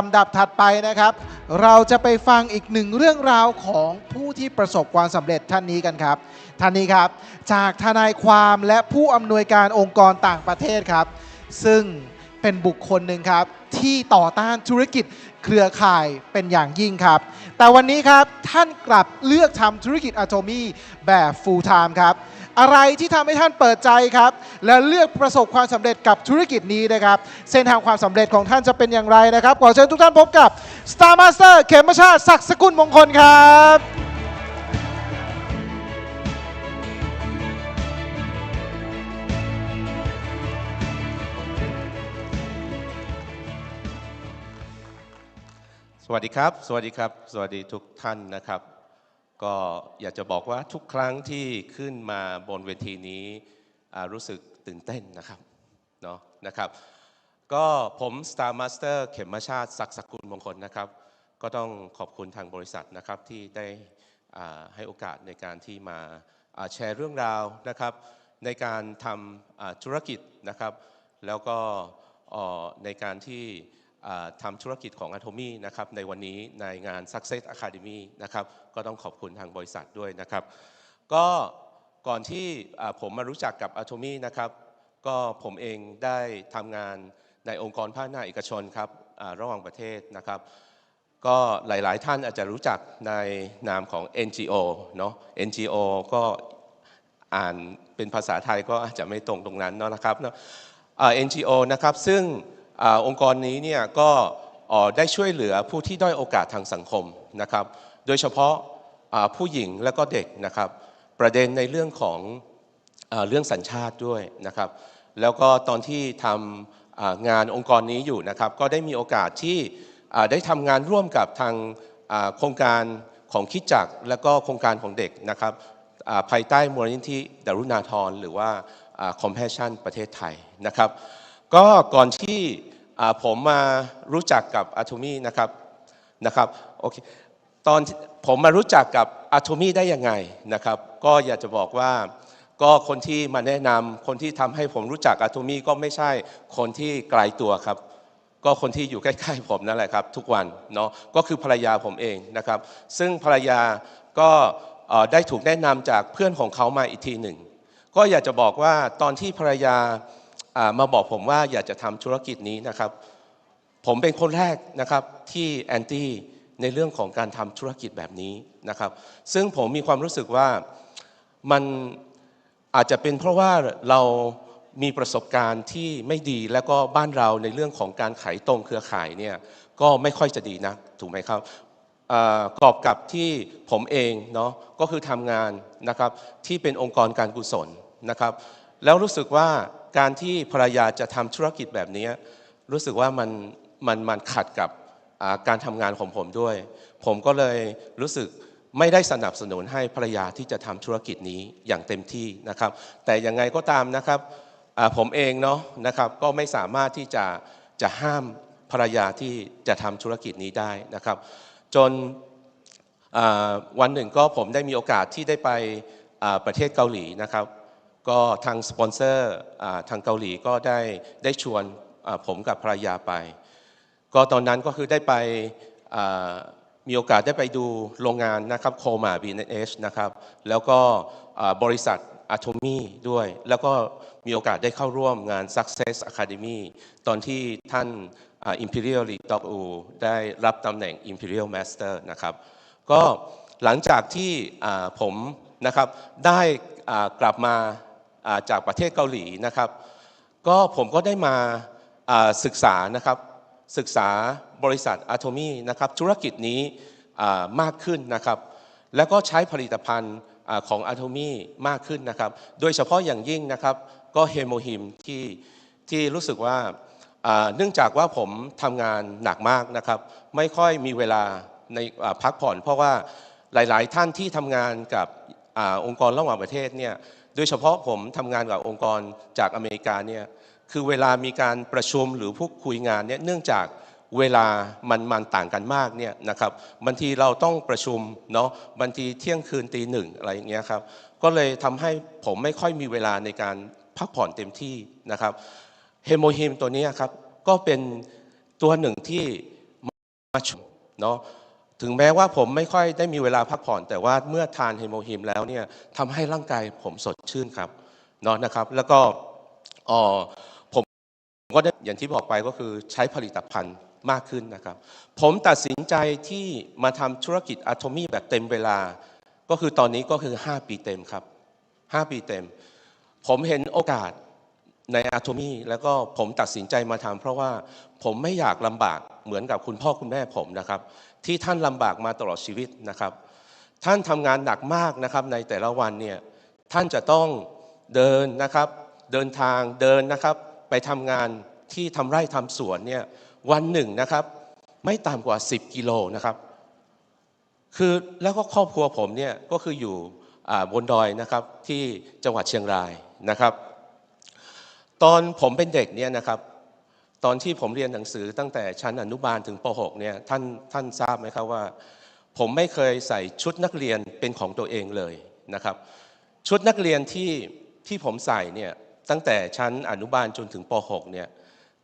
ลำดับถัดไปนะครับ เราจะไปฟังอีกหนึ่งเรื่องราวของผู้ที่ประสบความสำเร็จท่านนี้กันครับ ท่านนี้ครับ จากทนายความและผู้อำนวยการองค์กรต่างประเทศครับ ซึ่งเป็นบุคคลหนึ่งครับ ที่ต่อต้านธุรกิจเครือข่ายเป็นอย่างยิ่งครับ แต่วันนี้ครับท่านกลับเลือกทำธุรกิจอะโตมีแบบ full time ครับ อะไรที่ทำให้ท่านเปิดใจครับ และเลือกประสบความสำเร็จกับธุรกิจนี้นะครับ เส้นทางความสำเร็จของท่านจะเป็นอย่างไรนะครับ ขอเชิญทุกท่านพบกับ Star Master เขมชาติศักดิ์สกุลมงคลครับสวัสดีครับ สวัสดีครับ สวัสดีทุกท่านนะครับ ก็อยากจะบอกว่าทุกครั้งที่ขึ้นมาบนเวทีนี้รู้สึกตื่นเต้นนะครับเนาะนะครับ ก็ผม Star Master เข็มมาชาติศักดิ์สกุลมงคลนะครับ ก็ต้องขอบคุณทางบริษัทนะครับที่ได้ให้โอกาสในการที่มาแชร์เรื่องราวนะครับ ในการทำธุรกิจนะครับ แล้วก็ในการที่ ทำธุรกิจของ Atomy นะครับในวันนี้ในงาน Success Academy นะครับก็ต้องขอบคุณทางบริษัทด้วยนะครับ ก็ก่อนที่ผมมารู้จักกับ Atomy นะครับก็ผมเองได้ทำงานในองค์กรภาคหน้าเอกชนครับระหว่างประเทศนะครับ ก็หลายๆท่านอาจจะรู้จักในนามของ NGO เนาะ NGO ก็อ่านเป็นภาษาไทยก็อาจจะไม่ตรงตรงนั้นเนาะนะครับเนาะอ่า NGO นะครับซึ่ง องค์กรนี้เนี่ยก็ได้ช่วยเหลือผู้ที่ด้อยโอกาสทางสังคมนะครับ โดยเฉพาะผู้หญิงและก็เด็กนะครับ ประเด็นในเรื่องของเรื่องสัญชาติด้วยนะครับ แล้วก็ตอนที่ทำงานองค์กรนี้อยู่นะครับ ก็ได้มีโอกาสที่ได้ทำงานร่วมกับทางโครงการของคิดจักและก็โครงการของเด็กนะครับภายใต้มูลนิธิดารุณาธรหรือว่าอ่า Compassion ประเทศไทยนะครับ ก็ก่อนที่ผมมารู้จักกับอา t มีนะครับนะครับโอเคตอนผมมารู้จักกับอา t มีได้ยังไงนะครับ ก็อยากจะบอกว่าก็คนที่มาแนะนำคนที่ทำให้ผมรู้จักอา t มีก็ไม่ใช่คนที่ไกลตัวครับ ก็คนที่อยู่ใกล้ๆผมนั่นแหละครับ ทุกวันเนาะก็คือภรรยาผมเองนะครับ ซึ่งภรรยาก็ได้ถูกแนะนำจากเพื่อนของเขามาอีกทีหนึ่ง ก็อยากจะบอกว่าตอนที่ภรรยา มาบอกผมว่าอยากจะทำธุรกิจนี้นะครับ ผมเป็นคนแรกนะครับที่แอนตี้ในเรื่องของการทำธุรกิจแบบนี้นะครับ ซึ่งผมมีความรู้สึกว่ามันอาจจะเป็นเพราะว่าเรามีประสบการณ์ที่ไม่ดีแล้วก็บ้านเราในเรื่องของการขายตรงเครือข่ายเนี่ยก็ไม่ค่อยจะดีนักถูกไหมครับกรอบกับที่ผมเองเนาะก็คือทำงานนะครับที่เป็นองค์กรการกุศลนะครับ แล้วรู้สึกว่า การที่ภรรยาจะทำธุรกิจแบบนี้ รู้สึกว่ามันมันมันขัดกับการทำงานของผมด้วย ผมก็เลยรู้สึกไม่ได้สนับสนุนให้ภรรยาที่จะทำธุรกิจนี้อย่างเต็มที่นะครับ แต่ยังไงก็ตามนะครับผมเองเนาะนะครับก็ไม่สามารถที่จะจะห้ามภรรยาที่จะทำธุรกิจนี้ได้นะครับ จนวันหนึ่งก็ผมได้มีโอกาสที่ได้ไปประเทศเกาหลีนะครับ ก็ทางสปอนเซอร์ทางเกาหลีก็ได้ได้ชวนผมกับภรรยาไป ก็ตอนนั้นก็คือได้ไปมีโอกาสได้ไปดูโรงงานนะครับโคมา B&H นะครับ แล้วก็บริษัท Atomy ด้วย แล้วก็มีโอกาสได้เข้าร่วมงาน Success Academy ตอนที่ท่านอ่า Imperial Lee Dok U ได้รับตำแหน่ง Imperial Master นะครับ ก็หลังจากที่ผมนะครับได้กลับมา จากประเทศเกาหลีนะครับ ก็ผมก็ได้มาศึกษานะครับศึกษาบริษัทอะโทมีนะครับธุรกิจนี้มากขึ้นนะครับ แล้วก็ใช้ผลิตภัณฑ์ของอะโทมีมากขึ้นนะครับ โดยเฉพาะอย่างยิ่งนะครับก็เฮโมฮิมที่ที่รู้สึกว่าเนื่องจากว่าผมทำงานหนักมากนะครับ ไม่ค่อยมีเวลาในพักผ่อน เพราะว่าหลาย ๆ ท่านที่ทำงานกับอองค์กรระหว่างประเทศเนี่ย โดยเฉพาะผมทำงานกับองค์กรจากอเมริกาเนี่ยคือเวลามีการประชุมหรือพูดคุยงานเนี่ยเนื่องจากเวลามันมันต่างกันมากเนี่ยนะครับบางทีเราต้องประชุมเนาะบางทีเที่ยงคืนตีหนึ่งอะไรอย่างเงี้ยครับก็เลยทำให้ผมไม่ค่อยมีเวลาในการพักผ่อนเต็มที่นะครับเฮโมฮิมตัวนี้ครับก็เป็นตัวหนึ่งที่มาชมเนาะ ถึงแม้ว่าผมไม่ค่อยได้มีเวลาพักผ่อน แต่ว่าเมื่อทานเฮโมฮิมแล้วเนี่ยทำให้ร่างกายผมสดชื่นครับเนาะนะครับ แล้วก็อ่อผมก็ได้อย่างที่บอกไปก็คือใช้ผลิตภัณฑ์มากขึ้นนะครับ ผมตัดสินใจที่มาทำธุรกิจอะโทมี่แบบเต็มเวลา ก็คือตอนนี้ก็คือ 5 ปีเต็มครับ 5 ปีเต็ม ผมเห็นโอกาสในอะโทมี่แล้วก็ผมตัดสินใจมาทำเพราะว่าผมไม่อยากลำบาก เหมือนกับคุณพ่อคุณแม่ผมนะครับ ที่ท่านลำบากมาตลอดชีวิตนะครับ ท่านทำงานหนักมากนะครับในแต่ละวันเนี่ยท่านจะต้องเดินนะครับ เดินทางเดินนะครับ ไปทำงานที่ทำไร่ทำสวนเนี่ยวันหนึ่งนะครับ ไม่ต่ำกว่า 10 กิโลนะครับคือแล้วก็ครอบครัวผมเนี่ยก็คืออยู่บนดอยนะครับที่จังหวัดเชียงรายนะครับ ตอนผมเป็นเด็กเนี่ยนะครับ ตอนที่ผมเรียนหนังสือตั้งแต่ชั้นอนุบาลถึงป .6 เนี่ยท่านท่านทราบไหมครับว่า ผมไม่เคยใส่ชุดนักเรียนเป็นของตัวเองเลยนะครับ ชุดนักเรียนที่ที่ผมใส่เนี่ยตั้งแต่ชั้นอนุบาลจนถึงป .6 เนี่ย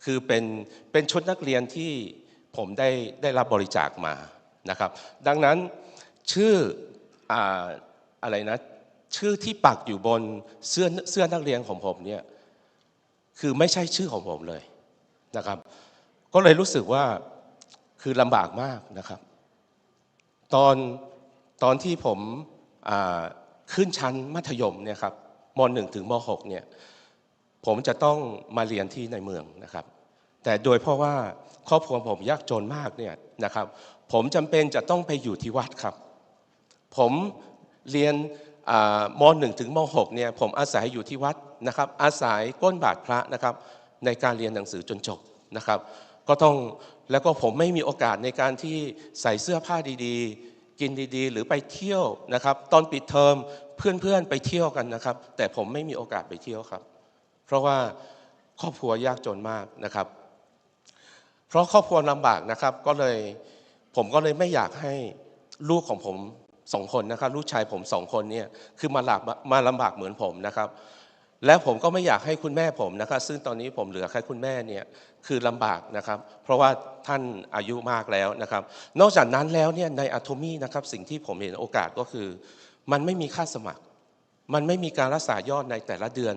คือเป็นเป็นชุดนักเรียนที่ผมได้ได้รับบริจาคมานะครับ ดังนั้นชื่ออาอะไรนะชื่อที่ปักอยู่บนเสื้อเสื้อนักเรียนของผมเนี่ยคือไม่ใช่ชื่อของผมเลย นะครับ ก็เลยรู้สึกว่าคือลำบากมากนะครับ ตอนตอนที่ผมขึ้นชั้นมัธยมเนี่ยครับม .1 ถึงม .6 เนี่ยผมจะต้องมาเรียนที่ในเมืองนะครับ แต่โดยเพราะว่าครอบครัวผมยากจนมากเนี่ยนะครับ ผมจำเป็นจะต้องไปอยู่ที่วัดครับ ผมเรียนมหนึ่งถึงมหกเนี่ยผมอาศัยอยู่ที่วัดนะครับ อาศัยก้นบาทพระนะครับ ในการเรียนหนังสือจนจบนะครับ ก็ต้องแล้วก็ผมไม่มีโอกาสในการที่ใส่เสื้อผ้าดีๆ กินดีๆ หรือไปเที่ยวนะครับ ตอนปิดเทอมเพื่อนๆไปเที่ยวกันนะครับ แต่ผมไม่มีโอกาสไปเที่ยวครับ เพราะว่าครอบครัวยากจนมากนะครับ เพราะครอบครัวลำบากนะครับ ก็เลยผมก็เลยไม่อยากให้ลูกของผมสองคนนะครับ ลูกชายผมสองคนเนี่ยคือมาลำบากมาลำบากเหมือนผมนะครับ และผมก็ไม่อยากให้คุณแม่ผมนะครับซึ่งตอนนี้ผมเหลือแค่คุณแม่เนี่ยคือลำบากนะครับ เพราะว่าท่านอายุมากแล้วนะครับ นอกจากนั้นแล้วเนี่ยในอะโทมี่นะครับสิ่งที่ผมเห็นโอกาสก็คือ มันไม่มีค่าสมัคร มันไม่มีการรักษายอดในแต่ละเดือน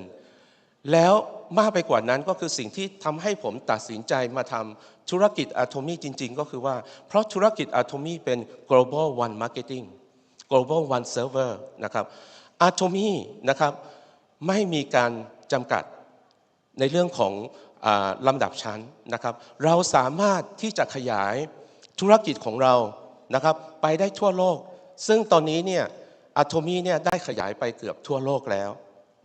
แล้วมากไปกว่านั้นก็คือสิ่งที่ทำให้ผมตัดสินใจมาทำธุรกิจอะโทมี่จริง ๆ ก็คือว่า เพราะธุรกิจอะโทมี่เป็น global one marketing global one server นะครับอะโทมี่นะครับ ไม่มีการจำกัดในเรื่องของอลำดับชั้นนะครับ เราสามารถที่จะขยายธุรกิจของเรานะครับ ไปได้ทั่วโลก ซึ่งตอนนี้เนี่ยอะโทมีเนี่ยได้ขยายไปเกือบทั่วโลกแล้ว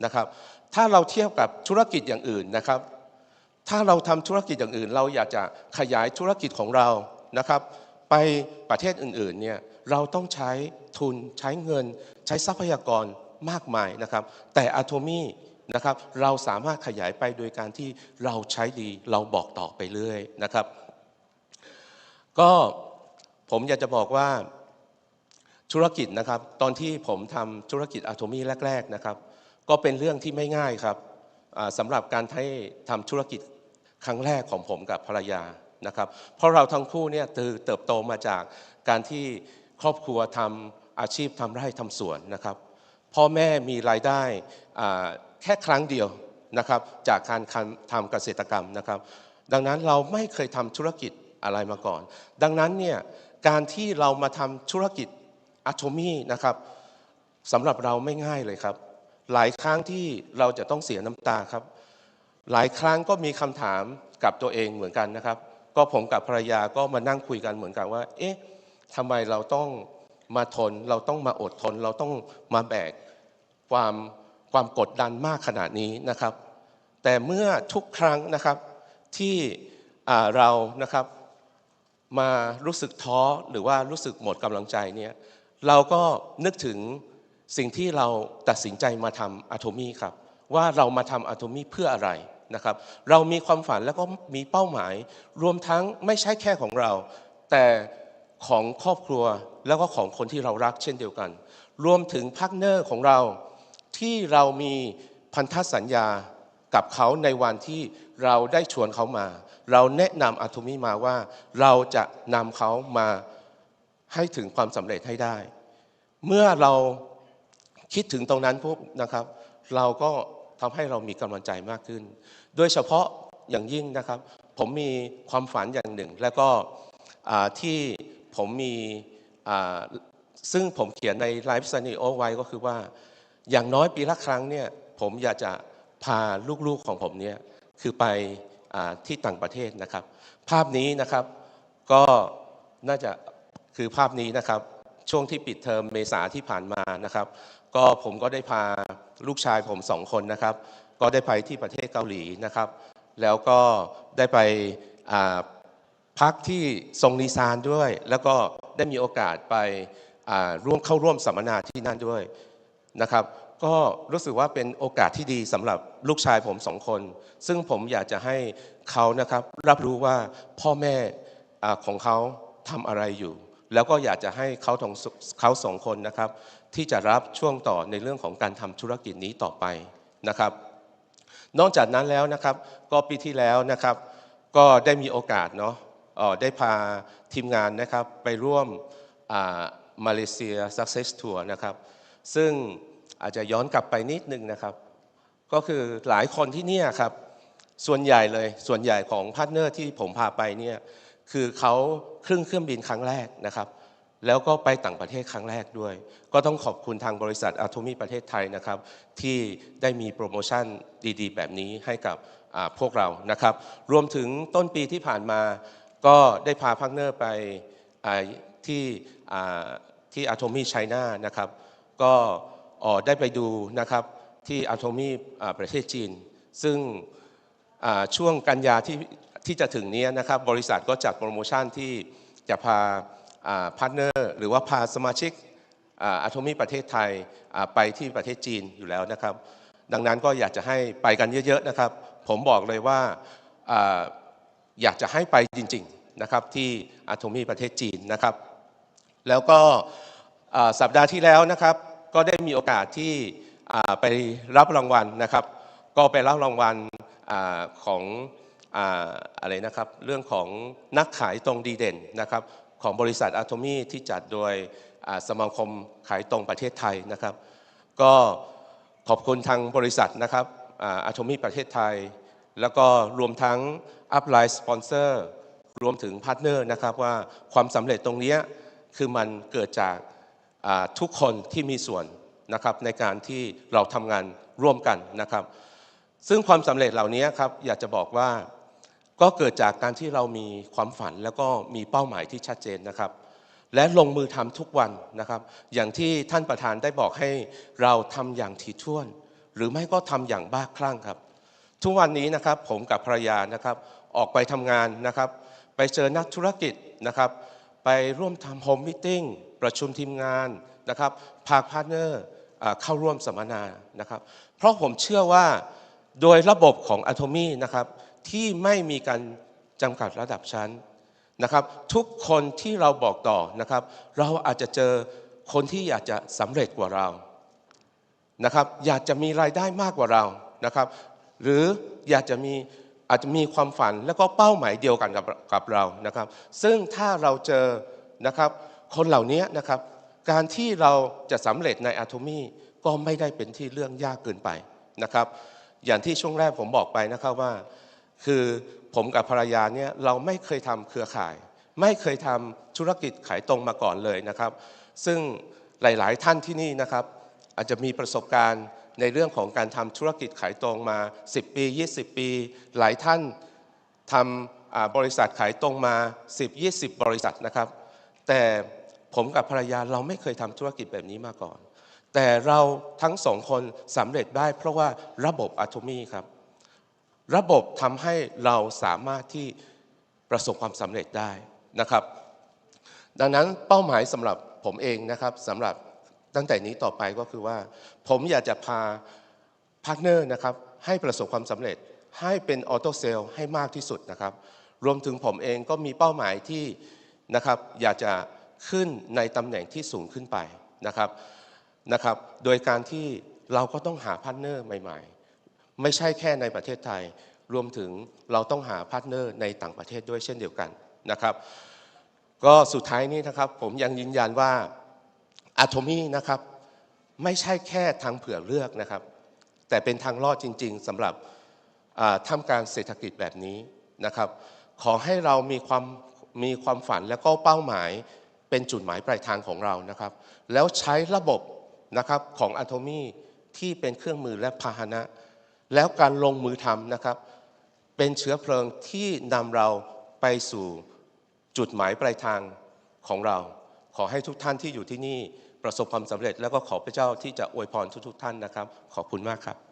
นะครับ ถ้าเราเทียบกับธุรกิจอย่างอื่นนะครับ ถ้าเราทำธุรกิจอย่างอื่น เราอยากจะขยายธุรกิจของเรานะครับ ไปประเทศอื่นๆเนี่ยเราต้องใช้ทุนใช้เงินใช้ทรัพยากร มากมายนะครับ แต่อะโทมี่นะครับเราสามารถขยายไปโดยการที่เราใช้ดีเราบอกต่อไปเรื่อยนะครับ ก็ผมอยากจะบอกว่าธุรกิจนะครับ ตอนที่ผมทำธุรกิจอะโทมี่แรก ๆนะครับ ก็เป็นเรื่องที่ไม่ง่ายครับสำหรับการให้ทำธุรกิจครั้งแรกของผมกับภรรยานะครับเพราะเราทั้งคู่เนี่ยเติบโตมาจากการที่ครอบครัวทำอาชีพทำไร่ทำสวนนะครับ พ่อแม่มีรายได้แค่ครั้งเดียวนะครับจากการทำเกษตรกรรมนะครับ ดังนั้นเราไม่เคยทำธุรกิจอะไรมาก่อน ดังนั้นเนี่ยการที่เรามาทำธุรกิจอะโทมี่นะครับสำหรับเราไม่ง่ายเลยครับ หลายครั้งที่เราจะต้องเสียน้ำตาครับ หลายครั้งก็มีคำถามกับตัวเองเหมือนกันนะครับ ก็ผมกับภรรยาก็มานั่งคุยกันเหมือนกันว่า เอ๊ะทำไมเราต้อง มาทน เราต้องมาอดทน เราต้องมาแบกความความกดดันมากขนาดนี้นะครับ แต่เมื่อทุกครั้งนะครับที่เรานะครับมารู้สึกท้อหรือว่ารู้สึกหมดกำลังใจเนี่ยเราก็นึกถึงสิ่งที่เราตัดสินใจมาทำอะโทมี่ครับ ว่าเรามาทำอะโทมี่เพื่ออะไรนะครับ เรามีความฝันแล้วก็มีเป้าหมาย รวมทั้งไม่ใช่แค่ของเรา แต่ ของครอบครัวแล้วก็ของคนที่เรารักเช่นเดียวกัน รวมถึงพาร์ทเนอร์ของเราที่เรามีพันธสัญญากับเขาในวันที่เราได้ชวนเขามา เราแนะนำอะโทมีมาว่าเราจะนำเขามาให้ถึงความสำเร็จให้ได้ เมื่อเราคิดถึงตรงนั้นปุ๊บนะครับ เราก็ทำให้เรามีกำลังใจมากขึ้น โดยเฉพาะอย่างยิ่งนะครับ ผมมีความฝันอย่างหนึ่ง แล้วก็ที่ ผมมีซึ่งผมเขียนในไลฟ์ส n น o ไว้ก็คือว่า อย่างน้อยปีละครั้งเนี่ยผมอยากจะพาลูกๆของผมเนี่ยคือไปอที่ต่างประเทศนะครับ ภาพนี้นะครับก็น่าจะคือภาพนี้นะครับ ช่วงที่ปิดเทอมเมษาที่ผ่านมานะครับ ก็ผมก็ได้พาลูกชายผมสองคนนะครับ ก็ได้ไปที่ประเทศเกาหลีนะครับ แล้วก็ได้ไป พักที่ทรงนีซานด้วย แล้วก็ได้มีโอกาสไปร่วมเข้าร่วมสัมมนาที่นั่นด้วยนะครับ ก็รู้สึกว่าเป็นโอกาสที่ดีสำหรับลูกชายผมสองคน ซึ่งผมอยากจะให้เขานะครับรับรู้ว่าพ่อแม่ของเขาทำอะไรอยู่ แล้วก็อยากจะให้เขาทองเขาสองคนนะครับ ที่จะรับช่วงต่อในเรื่องของการทำธุรกิจนี้ต่อไปนะครับ นอกจากนั้นแล้วนะครับ ก็ปีที่แล้วนะครับ ก็ได้มีโอกาสเนาะ ได้พาทีมงานนะครับไปร่วมมาเลเซีย Success Tour นะครับ ซึ่งอาจจะย้อนกลับไปนิดนึงนะครับ ก็คือหลายคนที่เนี่ยครับ ส่วนใหญ่เลย ส่วนใหญ่ของพาร์ทเนอร์ที่ผมพาไปเนี่ย คือเขาครึ่งเครื่องบินครั้งแรกนะครับ แล้วก็ไปต่างประเทศครั้งแรกด้วย ก็ต้องขอบคุณทางบริษัทอาโทมีประเทศไทยนะครับ ที่ได้มีโปรโมชั่นดี ๆ แบบนี้ให้กับพวกเรานะครับ รวมถึงต้นปีที่ผ่านมา ก็ได้พาพาร์ทเนอร์ไปที่ที่อาโทมี่ไชน่านะครับก็เอ่อได้ไปดูนะครับที่อาโทมี่ประเทศจีน ซึ่งช่วงกันยาที่ที่จะถึงนี้นะครับบริษัทก็จัดโปรโมชั่นที่จะพาพาร์ทเนอร์หรือว่าพาสมาชิกอาโทมี่ประเทศไทยไปที่ประเทศจีนอยู่แล้วนะครับ ดังนั้นก็อยากจะให้ไปกันเยอะๆนะครับ ผมบอกเลยว่า อยากจะให้ไปจริงๆนะครับที่อาโทมีประเทศจีนนะครับ แล้วก็สัปดาห์ที่แล้วนะครับ ก็ได้มีโอกาสที่ไปรับรางวัลนะครับ ก็ไปรับรางวัลอของอาอะไรนะครับเรื่องของนักขายตรงดีเด่นนะครับของบริษัทอะโทมีที่จัดโดยสมาคมขายตรงประเทศไทยนะครับ ก็ขอบคุณทางบริษัทนะครับอะโทมีประเทศไทย แล้วก็รวมทั้งอัพไลน์สปอนเซอร์รวมถึงพาร์ทเนอร์นะครับว่าความสำเร็จตรงนี้คือมันเกิดจากทุกคนที่มีส่วนนะครับในการที่เราทำงานร่วมกันนะครับ ซึ่งความสำเร็จเหล่านี้ครับอยากจะบอกว่าก็เกิดจากการที่เรามีความฝันแล้วก็มีเป้าหมายที่ชัดเจนนะครับ และลงมือทำทุกวันนะครับ อย่างที่ท่านประธานได้บอกให้เราทำอย่างถี่ถ้วน หรือไม่ก็ทำอย่างบ้าคลั่งครับ ทุกวันนี้นะครับผมกับภรรยานะครับออกไปทำงานนะครับ ไปเจอนักธุรกิจนะครับ ไปร่วมทำโฮมมิ팅ประชุมทีมงานนะครับพาพาร์ทเนอร์เข้าร่วมสัมมนานะครับ เพราะผมเชื่อว่าโดยระบบของอะโทมีนะครับที่ไม่มีการจำกัดระดับชั้นนะครับ ทุกคนที่เราบอกต่อนะครับ เราอาจจะเจอคนที่อยากจะสำเร็จกว่าเรานะครับ อยากจะมีรายได้มากกว่าเรานะครับ หรืออยากจะมีอาจจะมีความฝันแล้วก็เป้าหมายเดียวกันกับกับเรานะครับ ซึ่งถ้าเราเจอนะครับคนเหล่านี้นะครับการที่เราจะสำเร็จในอะโทมีก็ไม่ได้เป็นที่เรื่องยากเกินไปนะครับ อย่างที่ช่วงแรกผมบอกไปนะครับว่า คือผมกับภรรยาเนี่ยเราไม่เคยทำเครือข่าย ไม่เคยทำธุรกิจขายตรงมาก่อนเลยนะครับ ซึ่งหลาย ๆ ท่านที่นี่นะครับ อาจจะมีประสบการณ์ ในเรื่องของการทำธุรกิจขายตรงมา 10 ปี 20 ปี หลายท่านทำบริษัทขายตรงมา 10 20 บริษัทนะครับ แต่ผมกับภรรยาเราไม่เคยทำธุรกิจแบบนี้มาก่อน แต่เราทั้งสองคนสำเร็จได้เพราะว่าระบบอะโทมีครับ ระบบทำให้เราสามารถที่ประสบความสำเร็จได้นะครับ ดังนั้นเป้าหมายสำหรับผมเองนะครับสำหรับ ตั้งแต่นี้ต่อไปก็คือว่า ผมอยากจะพาพาร์ทเนอร์นะครับให้ประสบความสำเร็จให้เป็นออโต้เซลให้มากที่สุดนะครับ รวมถึงผมเองก็มีเป้าหมายที่นะครับอยากจะขึ้นในตำแหน่งที่สูงขึ้นไปนะครับนะครับ โดยการที่เราก็ต้องหาพาร์ทเนอร์ใหม่ ๆ ไม่ใช่แค่ในประเทศไทย รวมถึงเราต้องหาพาร์ทเนอร์ในต่างประเทศด้วยเช่นเดียวกันนะครับ ก็สุดท้ายนี้นะครับผมยังยืนยันว่า อะโทมี่นะครับไม่ใช่แค่ทางเผื่อเลือกนะครับ แต่เป็นทางรอดจริง ๆสำหรับท่ามกลางเศรษฐกิจแบบนี้นะครับ ขอให้เรามีความมีความฝันและก็เป้าหมายเป็นจุดหมายปลายทางของเรานะครับ แล้วใช้ระบบนะครับของอะโทมี่ที่เป็นเครื่องมือและพาหนะ แล้วการลงมือทำนะครับ เป็นเชื้อเพลิงที่นำเราไปสู่จุดหมายปลายทางของเรา ขอให้ทุกท่านที่อยู่ที่นี่ ประสบความสำเร็จ แล้วก็ขอพระเจ้าที่จะอวยพรทุกๆท่านนะครับ ขอบคุณมากครับ